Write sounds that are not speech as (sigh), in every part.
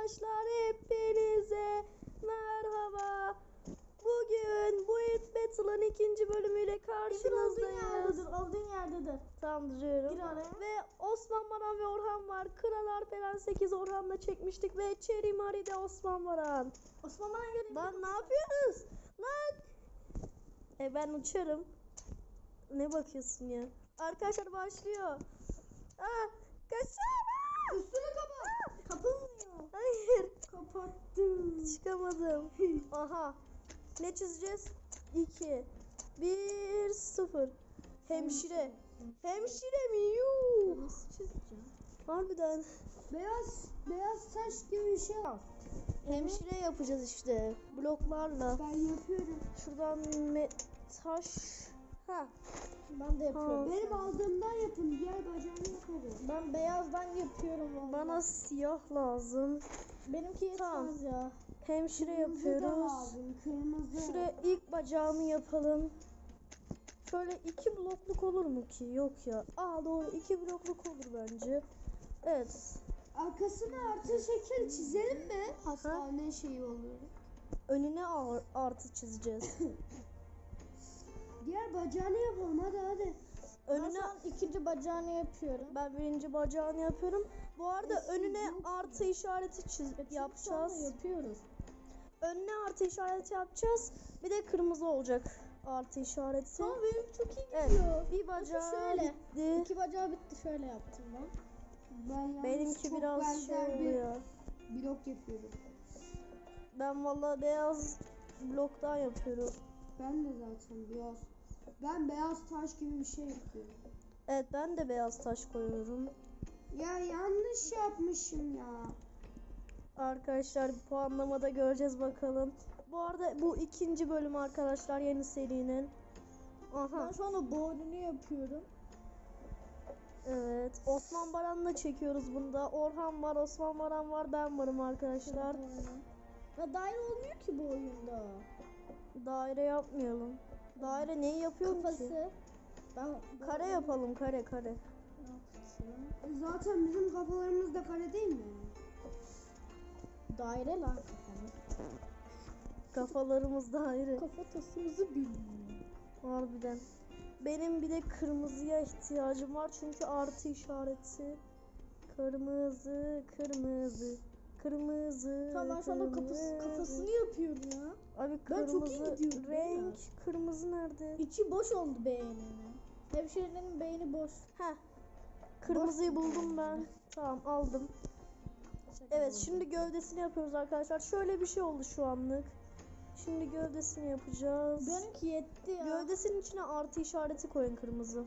Arkadaşlar hepinize merhaba. Bugün bu It Battle'ın ikinci bölümüyle karşınızdayız. yerdedir, olduğun yerdedir. Tam duruyorum. Gir oraya. Ve Osman Baran ve Orhan var. Kral Arperen 8 Orhan'la çekmiştik ve Cherry Mari'de Osman Baran. Osman bana göre Lan ne yapıyorsunuz? Lan. E ben uçarım. Ne bakıyorsun ya? Arkadaşlar başlıyor. Aa, kaçsana. üstünü kapat. Kapılmıyor. Hayır. Kapattım. Çıkamadım. (laughs) Aha. Ne çizeceğiz? 2 1 0 Hemşire. Hemşire mi? Yuh. Nasıl çizeceğim? Harbiden. Beyaz, beyaz taş gibi bir şey al. Hemşire yapacağız işte. Bloklarla. Ben yapıyorum. Şuradan me- taş. Ha. Ben de yapıyorum. Ha. Benim aldığımdan yapın. Diğer bacağını yaparım. Ben beyazdan yapıyorum vallahi. Bana siyah lazım. Benimki Tamam. yetmez ya. Hemşire Kırmızı yapıyoruz. Kırmızı. Şuraya ilk bacağımı yapalım. Şöyle iki blokluk olur mu ki? Yok ya. Aa doğru iki blokluk olur bence. Evet. Arkasına artı şekil çizelim mi? Hastane şeyi olur. Önüne ar- artı çizeceğiz. (laughs) Diğer bacağını yapalım hadi hadi. Önüne an ikinci bacağını yapıyorum. ben birinci bacağını yapıyorum. Bu arada Eski önüne yok. artı işareti çiz anda yapacağız. yapıyoruz. Önüne artı işareti yapacağız. Bir de kırmızı olacak artı işareti. Tamam benim çok iyi Evet. gidiyor. Bir bacağı şöyle. bitti. İki bacağı bitti şöyle yaptım ben. Ben Benimki biraz şey oluyor. blok yapıyorum. Ben vallahi beyaz bloktan yapıyorum. Ben de zaten beyaz. Ben beyaz taş gibi bir şey yapıyorum. Evet ben de beyaz taş koyuyorum. Ya yanlış yapmışım ya. Arkadaşlar puanlamada göreceğiz bakalım. Bu arada bu ikinci bölüm arkadaşlar yeni serinin. Aha Ben şu anda boynunu yapıyorum. evet. Osman Baran'la çekiyoruz bunda. Orhan var, Osman Baran var, ben varım arkadaşlar. Ya daire olmuyor ki bu oyunda. Daire yapmayalım. Daire neyi yapıyor ki? Kafası. Ben Kare yapalım kare kare. Zaten bizim kafalarımız da kare değil mi? Daire lan. Kafalarımız daire. Kafa tasımızı bilmiyor. Harbiden. Benim bir de kırmızıya ihtiyacım var çünkü artı işareti. Kırmızı, kırmızı, kırmızı. Tamam ben şu anda kafası, kafasını yapıyorum ya. Abi Ben çok iyi kırmızı gidiyorum, renk. Kırmızı nerede? İçi boş oldu beyninin. Hemşirenin beyni boş. Heh. Kırmızıyı buldum ben. Tamam aldım. Evet şimdi gövdesini yapıyoruz arkadaşlar. Şöyle bir şey oldu şu anlık. Şimdi gövdesini yapacağız. Benimki yetti ya. Gövdesinin içine artı işareti koyun kırmızı.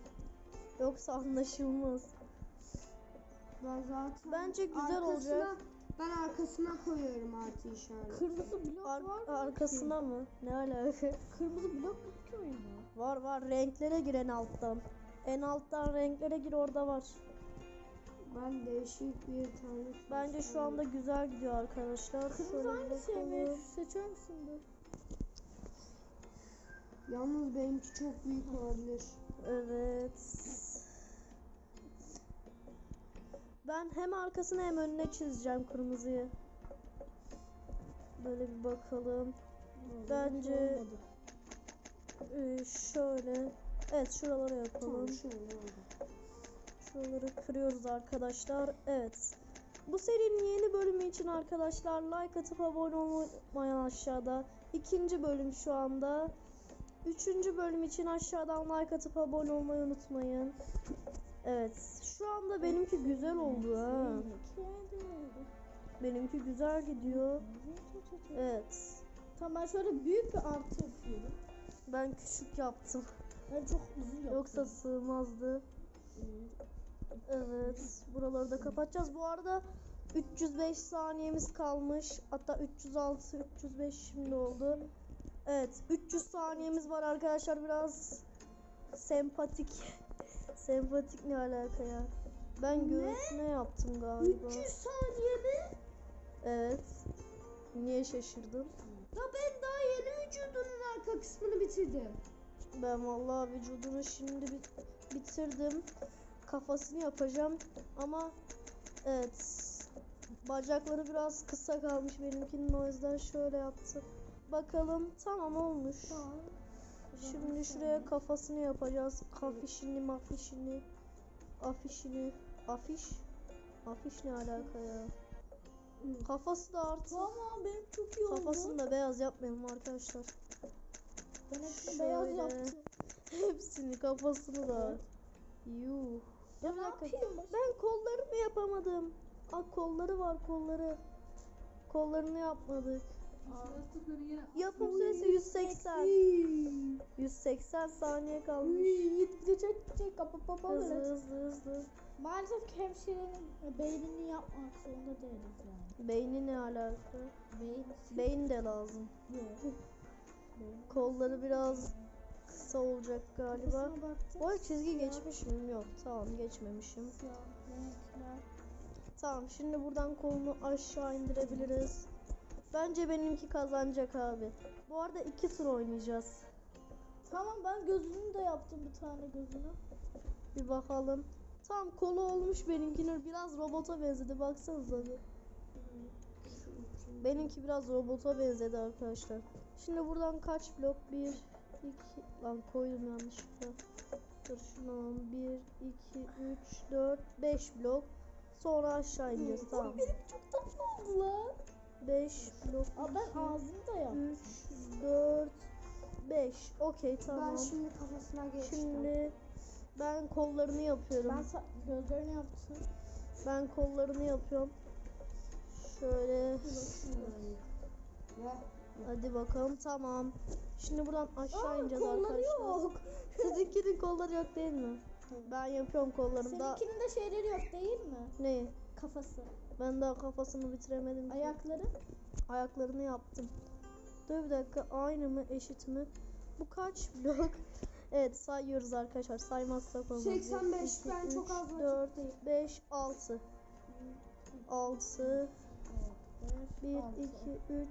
Yoksa anlaşılmaz. Ben zaten Bence güzel olacak. Ben arkasına koyuyorum artı işareti. Kırmızı blok Ar- var mı? arkasına mı? Ne alaka? Kırmızı blok yok ki oyunda. var var renklere gir en alttan. En alttan renklere gir orada var. Ben değişik bir tane. Bence şu anda güzel gidiyor arkadaşlar. Kırmızı Şöyle hangisi bakalım. Emir? Seçer misin bu? Yalnız benimki çok büyük olabilir. Evet. Ben hem arkasını hem önüne çizeceğim kırmızıyı. Böyle bir bakalım. Bence e, şöyle. Evet şuralara yapalım. Şuraları kırıyoruz arkadaşlar. Evet. Bu serinin yeni bölümü için arkadaşlar like atıp abone olmayı unutmayın aşağıda. İkinci bölüm şu anda. Üçüncü bölüm için aşağıdan like atıp abone olmayı unutmayın. Evet. Şu anda benimki güzel oldu ha. Benimki güzel gidiyor. Evet. Tamam ben şöyle büyük bir artı yapıyorum. Ben küçük yaptım. Ben çok uzun yaptım. Yoksa sığmazdı. Evet. Buraları da kapatacağız. Bu arada 305 saniyemiz kalmış. Hatta 306, 305 şimdi oldu. Evet. 300 saniyemiz var arkadaşlar. Biraz sempatik. Sempatik ne alaka ya? Ben göğsüne yaptım galiba. 300 saniye mi? Evet. Niye şaşırdın? Ya ben daha yeni vücudunun arka kısmını bitirdim. Ben vallahi vücudunu şimdi bit- bitirdim. Kafasını yapacağım ama evet Bacakları biraz kısa kalmış benimkinin o yüzden şöyle yaptım. Bakalım tamam olmuş. Şimdi şuraya kafasını yapacağız. Kafişini mafişini. Afişini. Afiş. Afiş ne alaka ya? Kafası da artık. Ama benim çok iyi oldu. Kafasını da beyaz yapmayalım arkadaşlar. Ben hepsini beyaz yaptım. Hepsini kafasını da. Yuh. Ya ne yapayım? Ben kollarını yapamadım. Aa kolları var kolları. Kollarını yapmadık. Yapım süresi 180. 180 saniye kalmış. Gidecek gidecek kapa kapa Hızlı hızlı hızlı. Maalesef hemşirenin beynini yapmak zorunda değiliz yani. Beyni ne alaka? Beyin Beyin de lazım. yok. Kolları biraz kısa olacak galiba. Bu arada çizgi Siyah. geçmiş miyim? Yok. Tamam geçmemişim. Tamam şimdi buradan kolunu aşağı indirebiliriz. Bence benimki kazanacak abi. Bu arada iki tur oynayacağız. Tamam ben gözünü de yaptım bir tane gözünü. Bir bakalım. Tam kolu olmuş benimkinin biraz robota benzedi baksanıza bir. Benimki biraz robota benzedi arkadaşlar. Şimdi buradan kaç blok? 1, 2, lan koydum yanlışlıkla. Dur şunu alalım. 1, 2, 3, 4, 5 blok. Sonra aşağı ineceğiz tamam. Benim çok tatlı oldu lan. 5 blok. Aa, ben ağzını da yaptım. 3, 4, 5. Okey tamam. Ben şimdi kafasına geçtim. Şimdi ben kollarını yapıyorum. ben gözlerini yaptım. Ben kollarını yapıyorum. Şöyle. Hadi bakalım tamam. Şimdi buradan aşağı Aa, ineceğiz kolları arkadaşlar. yok. (laughs) Sizinkinin kolları yok değil mi? Ben yapıyorum kollarını da. Seninkinin de şeyleri yok değil mi? Ne? Kafası. Ben daha kafasını bitiremedim. ki. Ayakları. Ayaklarını yaptım. Dur bir dakika aynı mı eşit mi? Bu kaç blok? (laughs) Evet sayıyoruz arkadaşlar. Saymazsak olmaz. 85, 1, ben çok az vakit 4, değil. 5, 6. 6, 1, 2, 3,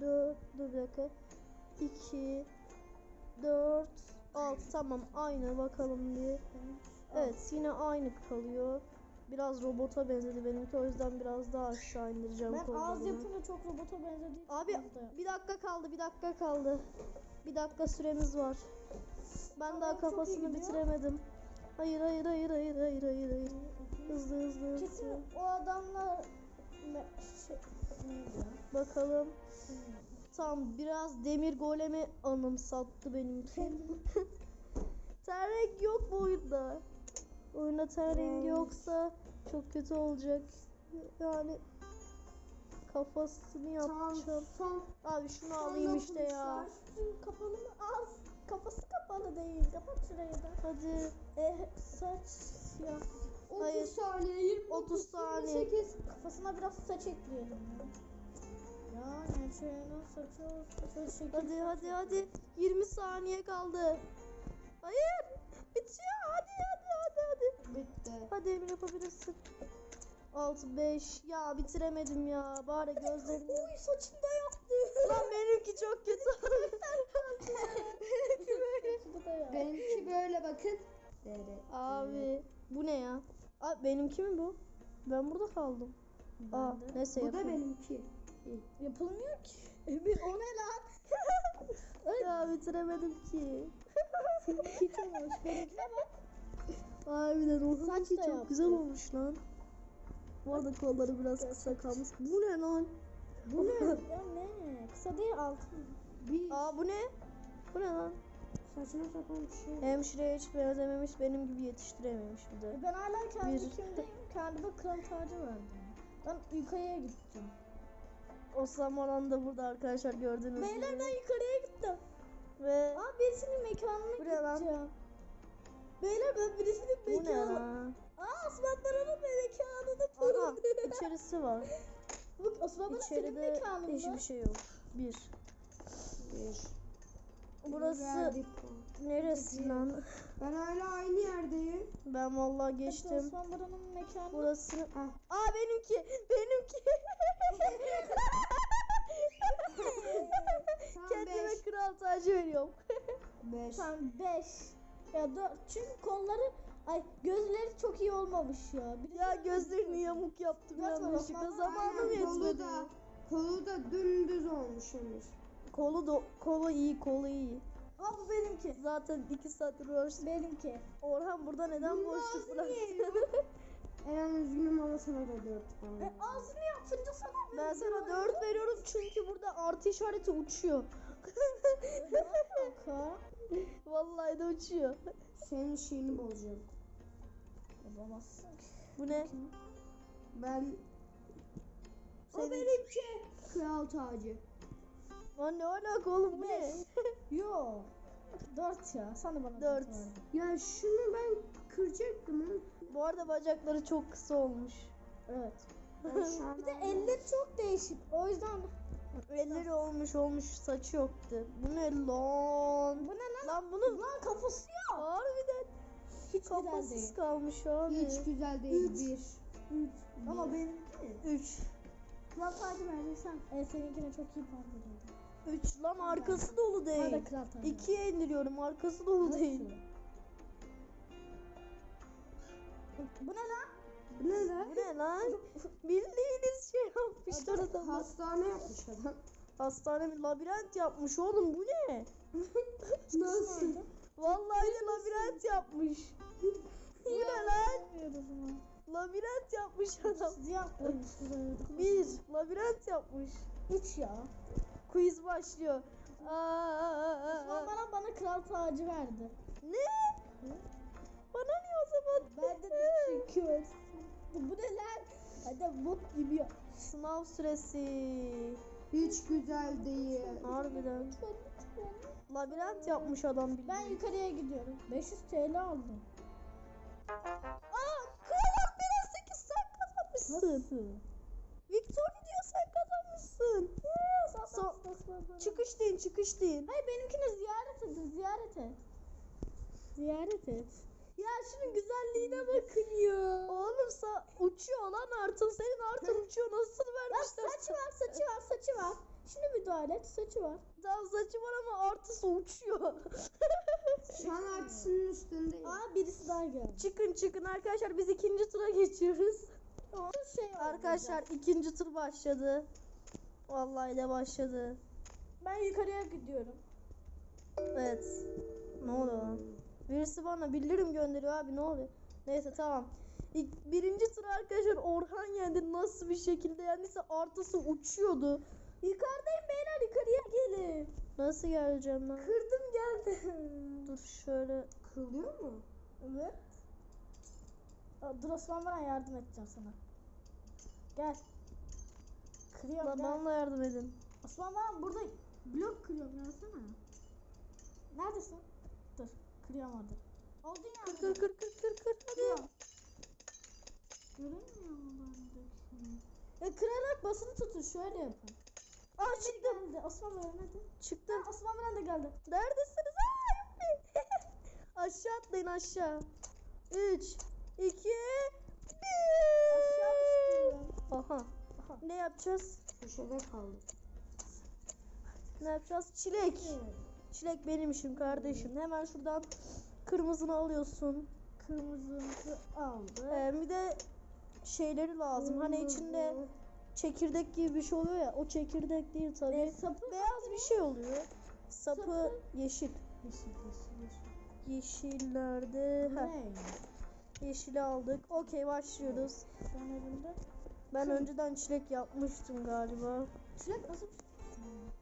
4, dur bir dakika. 2, 4, 6. Tamam aynı bakalım bir. Evet yine aynı kalıyor. Biraz robota benzedi benimki o yüzden biraz daha aşağı indireceğim Ben ağız kollarını. yapınca çok robota benzediği için Abi ağız bir dakika kaldı bir dakika kaldı. Bir dakika süremiz var. Ben Tamam, daha kafasını bitiremedim. Hayır hayır hayır hayır hayır hayır hayır. Hızlı hızlı hızlı. Kesin o adamlar şey? Bakalım. Tam biraz demir golemi anımsattı benimki. (laughs) ten rengi yok bu oyunda. Oyunda ten rengi yoksa çok kötü olacak. Yani kafasını yapacağım. son Abi şunu alayım işte ya. Kapalı mı? Ağız kafası kapalı değil. Kapat şurayı da. Hadi. E, saç siyah. 30 Hayır. saniye 29 30 saniye. 28 kafasına biraz saç ekleyelim ya. Yani şeyinin saçı şekil. Hadi hadi hadi. 20 saniye kaldı. Hayır. Bitiyor. Hadi hadi. Bitti. Hadi Emir yapabilirsin. 6 5 ya bitiremedim ya. Bari gözlerini. Uy saçını da yaptı. Lan benimki çok kötü. benimki böyle. Benimki böyle bakın. Abi bu ne ya? Abi benimki mi bu? Ben burada kaldım. Aa Ben de. neyse Bu da benimki. Yapılmıyor ki. Emir o ne lan? (laughs) Ya bitiremedim ki. Hiç olmamış. Benimkine bak. Harbiden o Saç da çok yaptı. güzel olmuş lan. Bu arada kolları biraz kısa kalmış. Bu ne lan? Bu ne? (laughs) ya ne? Kısa değil altın. Bir Aa bu ne? Bu ne lan? saçma sapan bir şey. Hemşireye hiç benzememiş, benim gibi yetiştirememiş bir de. E Ben hala kendi Bir. kimdeyim. Kendime kral tacı verdim. Ben yukarıya gideceğim. O zaman da burada arkadaşlar gördüğünüz Beyler gibi. ben yukarıya gittim. Ve Aa birisinin mekanına Bu ne lan? Beyler ben birisinin bu ne mekanına... lan? Aa Osman Baran'ın mekanında Aha buldum. içerisi var. (laughs) Bak Osman Baran senin İçeride mekanında. hiçbir şey yok. Bir. Bir. Burası neresi lan? Ben hala aynı yerdeyim. Ben vallahi geçtim. Osman Baran'ın mekanı. Burası. Aa benimki. Benimki. (laughs) Kendime beş. kral tacı veriyorum. Beş. Tam 5 ya 4 çünkü kolları Ay gözleri çok iyi olmamış ya. Birisi Ya gözlerini yamuk yaptım Biraz yanlışlıkla. Zamanım Aynen, Kolu yetmedi. da, kolu da dümdüz olmuş Emir. Kolu da kolu iyi, kolu iyi. Aa bu benimki. Zaten iki saattir uğraştık. Benimki. Orhan burada neden Bunun boşluk ağzını bıraktın? Eren üzgünüm ama sana da dört puan. E, ağzını yapınca sana ben sana 4 veriyorum çünkü burada artı işareti uçuyor. (laughs) Kanka. Vallahi de uçuyor. Senin şeyini bozacağım. Yapamazsın ki. Bu ne? Ben O benimki. kral tacı. Lan ne alaka oğlum bu ne? (laughs) Yo. Dört ya. Sana bana Dört. Ya şunu ben kıracaktım Bu arada bacakları çok kısa olmuş. Evet. (laughs) Bir de elleri çok değişik. O yüzden Elleri olmuş olmuş saçı yoktu. Bu ne lan? bu ne lan? Lan bunun Lan kafası yok. harbiden Hiç güzel kafasız değil. kalmış abi. hiç güzel değil. Üç. Bir. Ama benimki. 3. Kral tacı verirsen. E seninkine çok iyi puan veriyordu. 3 lan arkası dolu değil. da kral tacı. 2'ye indiriyorum arkası dolu değil. Bu ne lan? Bu ne lan? Bu ne lan? Bildiğiniz şey yapmışlar adam. Hastane yapmış adam. Hastane bir labirent yapmış oğlum bu ne? (laughs) Nasıl? Vallahi de labirent yapmış. (laughs) bu ne lan? Labirent yapmış adam. Koymuşuz öyle. Bir labirent yapmış. Üç ya. Quiz başlıyor. Aa, Osman bana bana kral tacı verdi. Ne? Bana ne o zaman? Ben de teşekkür ederim. Bu ne lan? Hadi bok gibi ya. Sınav süresi. Hiç güzel değil. Harbiden. Labirent yapmış adam bildiğin. Ben yukarıya gidiyorum. 500 TL aldım. Aa, Kral Akbelen 8 sen kazanmışsın. Nasıl? Victor diyor sen kazanmışsın. Son, çıkış deyin çıkış deyin. Hayır benimkini ziyaret et, ziyaret et. Ziyaret et. Ya şunun güzelliğine bakın ya. Oğlum sa uçuyor lan artın. Senin artın uçuyor. Nasıl vermişler? saçı var, saçı var, saçı var. Şimdi müdahale et, saçı var. Tam saçı var ama artısı uçuyor. (laughs) Şu an artısının üstündeyim. Aa birisi daha geldi. çıkın çıkın arkadaşlar biz ikinci tura geçiyoruz. Şey Arkadaşlar ikinci tur başladı. Vallahi de başladı. Ben yukarıya gidiyorum. Evet. Ne oluyor lan? Birisi bana bildirim gönderiyor abi ne oluyor? Neyse tamam. İlk, birinci tur arkadaşlar Orhan yendi. Nasıl bir şekilde yendiyse artısı uçuyordu. Yukarıdayım beyler yukarıya gelin. Nasıl geleceğim lan? Kırdım geldim. Dur şöyle. Kırılıyor mu? Evet. Aa, Dur Osman bana yardım edeceğim sana. Gel. Kırıyorum Lan gel. bana yardım edin. Osman bana burada blok kırıyorum yansana. Neredesin? Dur. Orada. Oldun ya. Kır kır kır kır kır kır. Hadi. Görünmüyor mu bendeki? Ya kırarak basılı tutun şöyle yapın. Aa çıktım. Geldi. Osman bana nerede? Çıktım. Ha, Osman bana da geldi. Neredesiniz? Aa, (laughs) aşağı atlayın aşağı. 3 2 Aşağı düştüm. Aha. Aha. Ne yapacağız? Köşede kaldım. Ne yapacağız? Çilek. Çilek benim işim kardeşim. Hemen şuradan kırmızını alıyorsun. Kırmızımızı aldı. Ee, bir de şeyleri lazım. Hani içinde çekirdek gibi bir şey oluyor ya. O çekirdek değil tabii. E, sapı Beyaz bir şey oluyor. Sapı, Sapı. yeşil. Yeşil yeşil yeşil. Yeşillerde. Ne? yeşili aldık. Okey başlıyoruz. Elinde. Ben önceden çilek yapmıştım galiba. Çilek nasıl bir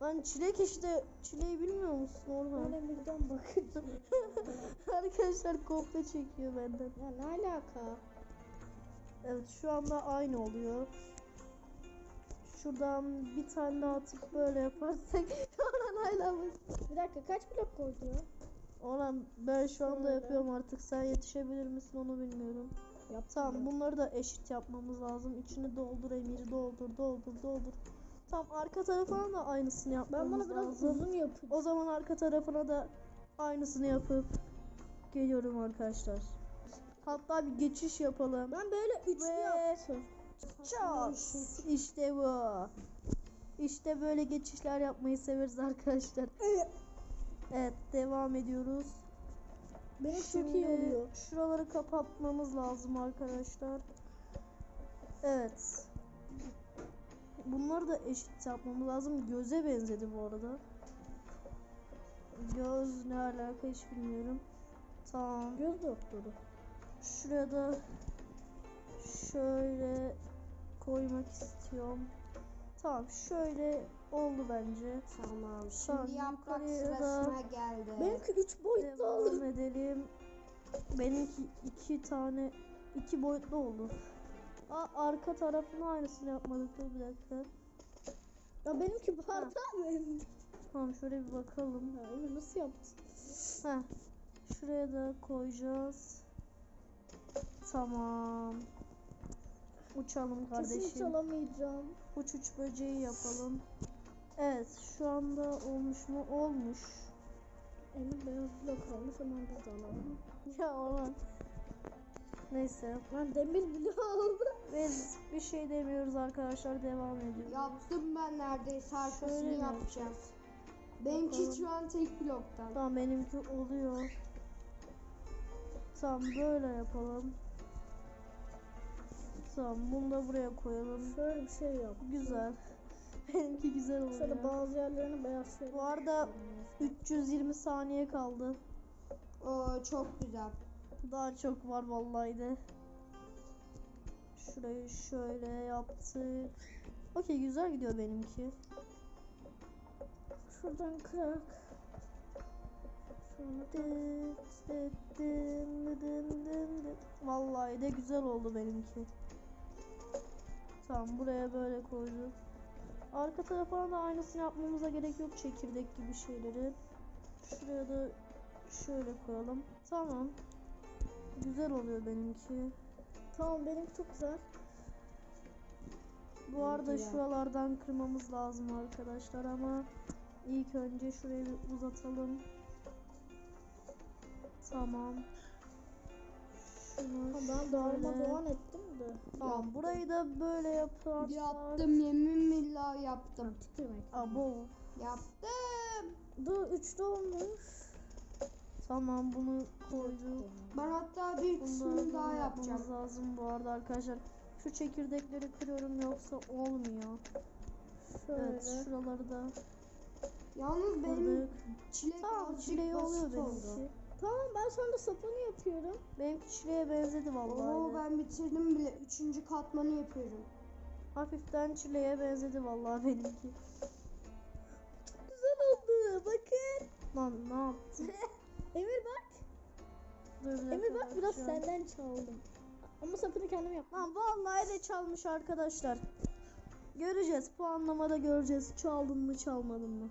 Lan çilek işte. Çileği bilmiyor musun Orhan? Böyle birden bakın. (laughs) Arkadaşlar kopya çekiyor benden. ya ne alaka? Evet şu anda aynı oluyor. Şuradan bir tane daha atıp böyle yaparsak (laughs) Orhan hala bak. Bir dakika kaç blok koydu ya? Orhan ben şu anda Şöyle. yapıyorum artık sen yetişebilir misin onu bilmiyorum. Yap. Tamam bunları da eşit yapmamız lazım. İçini doldur Emir doldur doldur doldur. Tamam arka tarafına da aynısını Ben yapmamız bunu biraz lazım. uzun yapayım. O zaman arka tarafına da aynısını yapıp geliyorum arkadaşlar. Hatta bir geçiş yapalım. Ben böyle üçlü Ve- yaptım. Çat! İşte bu. İşte böyle geçişler yapmayı severiz arkadaşlar. Evet devam ediyoruz. Benim çok Şimdi iyi oluyor. şuraları kapatmamız lazım arkadaşlar. Evet. Bunları da eşit yapmamız lazım. Göze benzedi bu arada. Göz ne alaka hiç bilmiyorum. Tamam. Göz doktoru. Şuraya da şöyle koymak istiyorum. Tamam şöyle oldu bence. Tamam. Şimdi Tamam, yaprak sırasına geldi. Benimki 3 boyutlu oldu. Devam edelim. Benimki iki tane iki boyutlu oldu. Aa, arka tarafın aynısını yapmadık dur bir dakika. Ya benimki bardağı benim. Tamam şöyle bir bakalım. Ya Emir nasıl yaptın? Heh. Şuraya da koyacağız. Tamam. Uçalım Kesin kardeşim. çalamayacağım. Uç uç böceği yapalım. Evet şu anda olmuş mu? Olmuş. Emir beyaz blok almış hemen biz de alalım. Ya olan. Neyse. Lan demir blok oldu. Biz bir şey demiyoruz arkadaşlar devam ediyoruz. Yaptım ben neredeyse arkasını Şöyle yapacağım. Benimki şu an tek bloktan. Tamam benimki oluyor. Tamam böyle yapalım. Tamam bunu da buraya koyalım. Şöyle bir şey yap. Güzel. (laughs) benimki güzel oluyor. Şöyle bazı yerlerini beyaz şey. Bu arada 320 saniye kaldı. Oo çok güzel. Daha çok var vallahi de. Şurayı şöyle yaptık. Okey güzel gidiyor benimki. Şuradan kırak. Vallahi de güzel oldu benimki. Tamam buraya böyle koyduk. Arka tarafa da aynısını yapmamıza gerek yok çekirdek gibi şeyleri. Şuraya da şöyle koyalım. Tamam. Güzel oluyor benimki. Tamam benimki çok güzel. Bu arada şuralardan kırmamız lazım arkadaşlar ama ilk önce şurayı bir uzatalım. Tamam. Şunu ben darma doğan ettim de. Tamam Yaptım. burayı da böyle yaparsak. Yaptım yemin billah yaptım. Tükürmek. Abo. Yaptım. Dur üçlü olmuş. Tamam bunu koyduk. Ben hatta bir kısmını daha yapacağım. lazım bu arada arkadaşlar. Şu çekirdekleri kırıyorum yoksa olmuyor. Şöyle. Evet şuraları da Yalnız benim kırdık. çilek Tamam çileği oluyor benimki. Tamam ben sonra sapını yapıyorum. Benimki çileğe benzedi vallahi. Oo ben bitirdim bile. Üçüncü katmanı yapıyorum. Hafiften çileğe benzedi vallahi benimki. Çok güzel oldu. Bakın. Lan ne yaptın? (laughs) Emir bak. Dur bir dakika Emir bak biraz bakacağım. senden çaldım. Ama sapını kendim yaptım. Lan vallahi de çalmış arkadaşlar. Göreceğiz. Puanlamada göreceğiz. Çaldın mı çalmadın mı?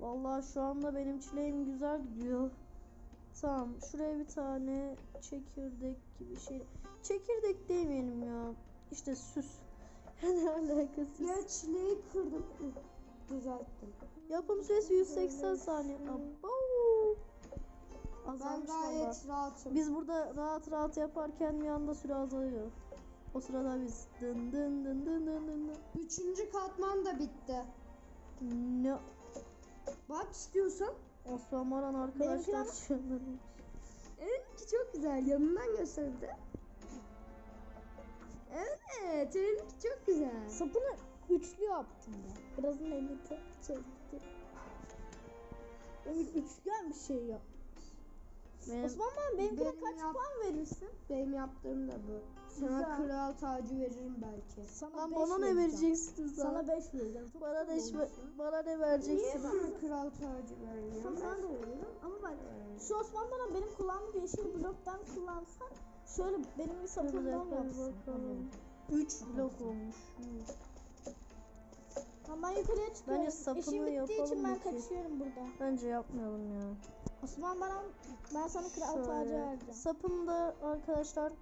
Vallahi şu anda benim çileğim güzel gidiyor. Tamam şuraya bir tane çekirdek gibi şey. Çekirdek demeyelim ya. İşte süs. (laughs) ne alakası? Ya çileği kırdım. Düzelttim. Yapım süresi 180 saniye. Abo. Ben Azalmış valla. gayet rahatım. Biz burada rahat rahat yaparken bir anda süre azalıyor. O sırada biz dın dın dın dın dın dın dın. Üçüncü katman da bitti. Ne? Bak istiyorsan. Osman Maran arkadaşlar Benimki. Benimki çok güzel. Yanından gösterdi. Evet, seninki çok güzel. Sapını üçlü yaptım ben. Birazını elini çekti. Emir üçgen bir şey yap. Benim, Osman bana benimkine Benim kaç yap- puan verirsin? Benim yaptığım da bu. Sana Güzel. kral tacı veririm belki. Sana lan beş bana ne vereceğim. vereceksin sen? Sana 5 vereceğim. Çok bana ne bana ne Niye vereceksin? bana (laughs) kral tacı vermiyorsun? Tamam sana da veriyorum. Ama bak şu Osman bana benim kullandığım yeşil bloktan kullansan şöyle benim bir bir yapsın. 3 blok olmuş. Tamam ben yukarıya çıkıyorum. Bence sapını İşim bittiği için yapalım ben ki. kaçıyorum buradan. Bence yapmayalım ya. Osman bana ben sana kral tacı vereceğim. Sapını da arkadaşlar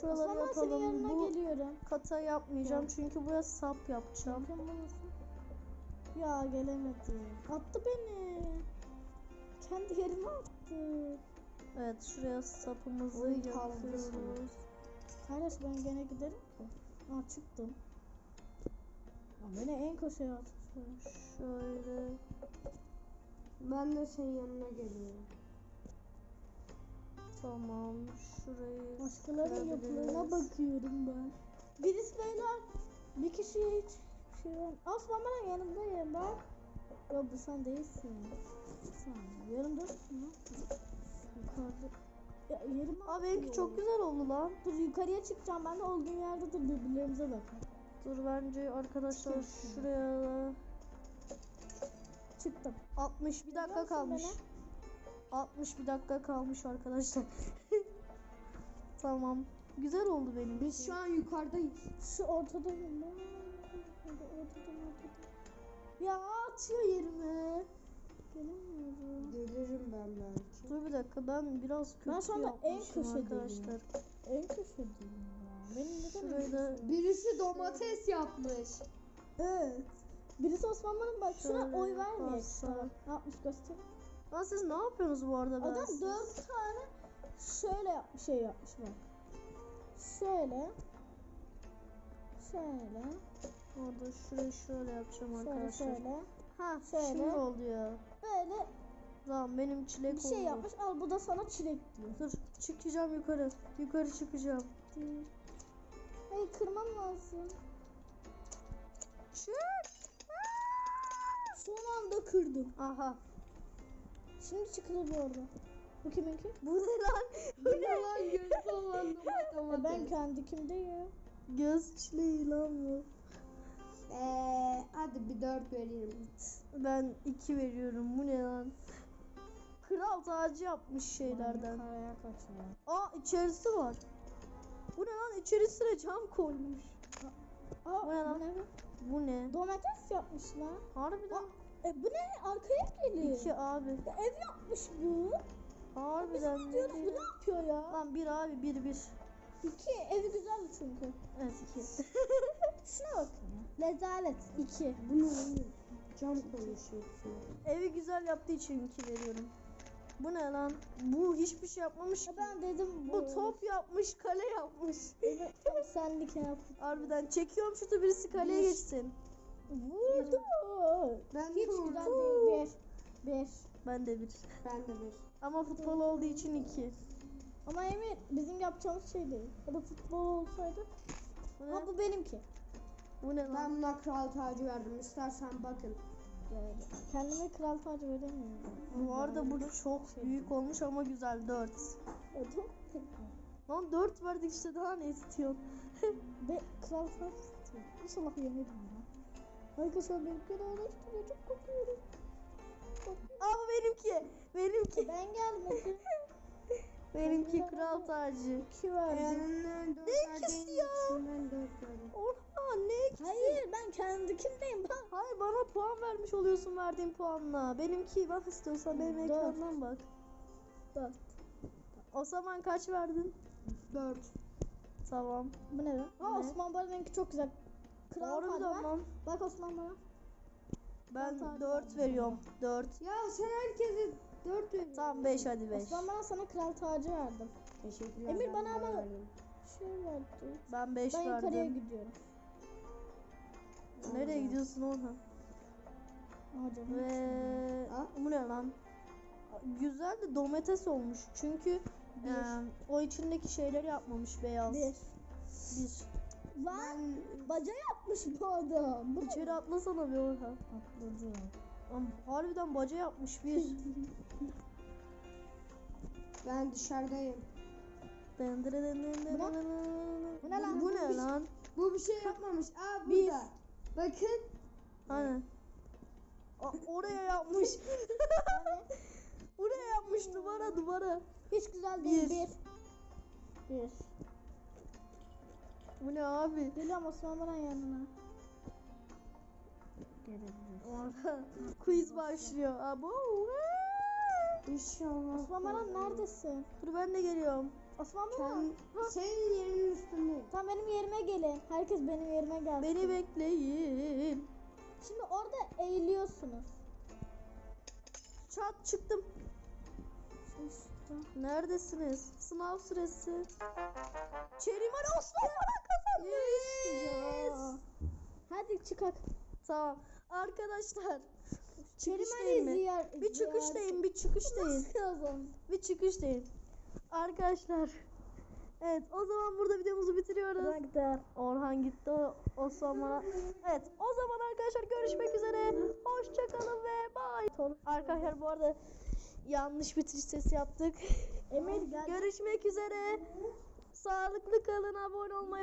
şuraları Osman ben senin yapalım. yanına Bu geliyorum. kata yapmayacağım Gel. çünkü buraya sap yapacağım. Bakın burası. Ya gelemedi. Attı beni. Kendi yerime attı. Evet şuraya sapımızı kaldı yapıyoruz. Kardeş ben gene giderim ki. Aa çıktım. Beni en köşeye atmışlar. Şöyle. Ben de senin yanına geliyorum. Tamam. Şurayı Başkalarının yapılarına bakıyorum ben. Birisi beyler bir kişiye hiç şey var. Osman ben yanındayım bak. Yok bu sen değilsin. Sen yanımdasın lan. Yukarıda. Ya yerim Aa benimki çok güzel oldu lan. Dur yukarıya çıkacağım ben de olduğum yerde dur birbirlerimize bakın. Dur bence arkadaşlar şuraya Çıktım. 60 bir dakika kalmış. beni? 60 bir dakika kalmış arkadaşlar. (laughs) tamam. Güzel oldu benim. Biz şu an yukarıdayız. Şu ortadayım ben. Ortada, ortada, ortada. Ya atıyor yerime. Gelemiyorum. Gelirim ben belki. Dur bir dakika ben biraz kötü Ben anda en köşedeyim. arkadaşlar. En köşedeyim. Benim neden köşedeyim? Birisi domates yapmış. Evet. Birisi Osmanlı'nın bak şuna Şöyle oy. Ne yapmış göster. Lan siz ne yapıyorsunuz bu arada? Ben Adam siz- dört tane şöyle yapmış şey yapmış bak. Şöyle. Şöyle. Orada şurayı şöyle yapacağım Şöyle arkadaşlar. şöyle. Ha şöyle. şimdi oldu ya. Böyle Tamam benim çilek bir şey oldu. yapmış. Al bu da sana çilek diyor. Dur çıkacağım yukarı. Yukarı çıkacağım. Hayır kırmam lazım. Çık. Son anda kırdım. Aha. Şimdi çıkılır bu arada. Bu kiminki? Bu ne lan? Bu ne lan (laughs) Ya domates. ben kendi kimdeyim? Göz çileği lan bu. Eee hadi bir dört vereyim. Ben iki veriyorum. Bu ne lan? Kral tacı yapmış şeylerden. Karaya kaçıyor. Aa içerisi var. Bu ne lan? İçerisine cam koymuş. Aa Bu ne lan? bu ne? Bu ne? Domates yapmış lan. Harbiden E bu ne? Arkaya gelir. iki abi. Ya, ev yapmış bu. Harbiden Biz ne diyoruz? Bu ne yapıyor ya? Lan bir abi bir bir. İki. Evi güzeldi çünkü. Evet iki. (laughs) Şuna bakın ya. Rezalet. İki. Bu ne oğlum? Cam konuşuyor. Evi güzel yaptığı için iki veriyorum. Bu ne lan? Bu hiçbir şey yapmamış Ya ben dedim bu. Bu top yapmış, kale yapmış. Evet, tam (laughs) senlik yap. Harbiden çekiyorum şutu birisi kaleye Bir. geçsin. Vurdu. Ben Hiç vurdum. güzel değil. Bir. Bir. Ben de bir. Ben de bir. Ama futbol olduğu için iki. Ama Emir bizim yapacağımız şey değil. Ya da futbol olsaydı. Bu Ha ne? bu benimki. Bu ne lan? Ben buna kral tacı verdim. İstersen bakın. Yani kendime kral tacı veremiyorum. Bu arada bu çok büyük olmuş ama güzel 4. Ya çok Lan 4 verdik işte daha ne istiyorsun? (laughs) Ve kral tacı istiyorum. İnşallah yemedim ya. Arkadaşlar benimki de uğraştırıyor. Çok korkuyorum. Bu benimki. Benimki. Ben gelmedim. (laughs) Benimki kral tacı. İki dört Ne ikisi ya? Ben. Orha ne ikisi? Hayır ben kendikindeyim. Ben Hayır bana puan vermiş oluyorsun verdiğin puanla. Benimki bak istiyorsan benim Dört. ekrandan bak. Dört. O zaman kaç verdin? Dört. Tamam. Bu ne lan? Aa Ne? Osman bana benimki çok güzel. Kral tacı Harbiden var. lan. Bak Osman bana. Ben tacı 4 verdim. veriyorum. 4. Ya sen herkese dört veriyorsun. Tamam 5 hadi 5. Osman bana sana kral tacı verdim. Teşekkürler. Emir ben bana ama- verdim. Şey verdi. Ben 5 Ben yukarıya verdim. gidiyorum. Nereye gidiyorsun Orhan? Aa canım. Ve bu ne lan? Güzel de domates olmuş. Çünkü e, o içindeki şeyleri yapmamış beyaz. Bir. Bir. Lan baca yapmış bu adam. Bu İçeri atlasana bir Orhan. Atladı. Am, Harbiden baca yapmış bir. (laughs) Ben dışarıdayım. Bu ne? lan? Bu ne lan? Bu bir şey yapmamış. Aa burada. Bakın. Hani? Aa, oraya yapmış. (laughs) Buraya yapmış duvara duvara. hiç güzel değil. Bir. Bir. Bu ne abi? Geliyorum Osman bana yanına. Gelebiliriz. Quiz başlıyor. Abo. İnşallah. Osman bana neredesin? Dur ben de geliyorum. Osman bana. Sen, senin yerinin üstündeyim. Tam benim yerime gelin. Herkes benim yerime gelsin. Beni bekleyin. Şimdi orada eğiliyorsunuz. Çat çıktım. Neredesiniz? Sınav süresi. Çeriman Osman bana kazanmış. Ya. Hadi çıkak. Tamam. Arkadaşlar Çıkış Kerim değil Ali mi? ziyaret. Bir çıkış deyin, bir çıkış deyin. Yazalım. Bir çıkış deyin. Arkadaşlar. Evet o zaman burada videomuzu bitiriyoruz. Gider. Orhan gitti. Osman bana. Evet o zaman arkadaşlar görüşmek üzere. Hoşçakalın ve bye. Arkadaşlar bu arada yanlış bitiriş sesi yaptık. Emir gel. Görüşmek üzere. Sağlıklı kalın abone olmayı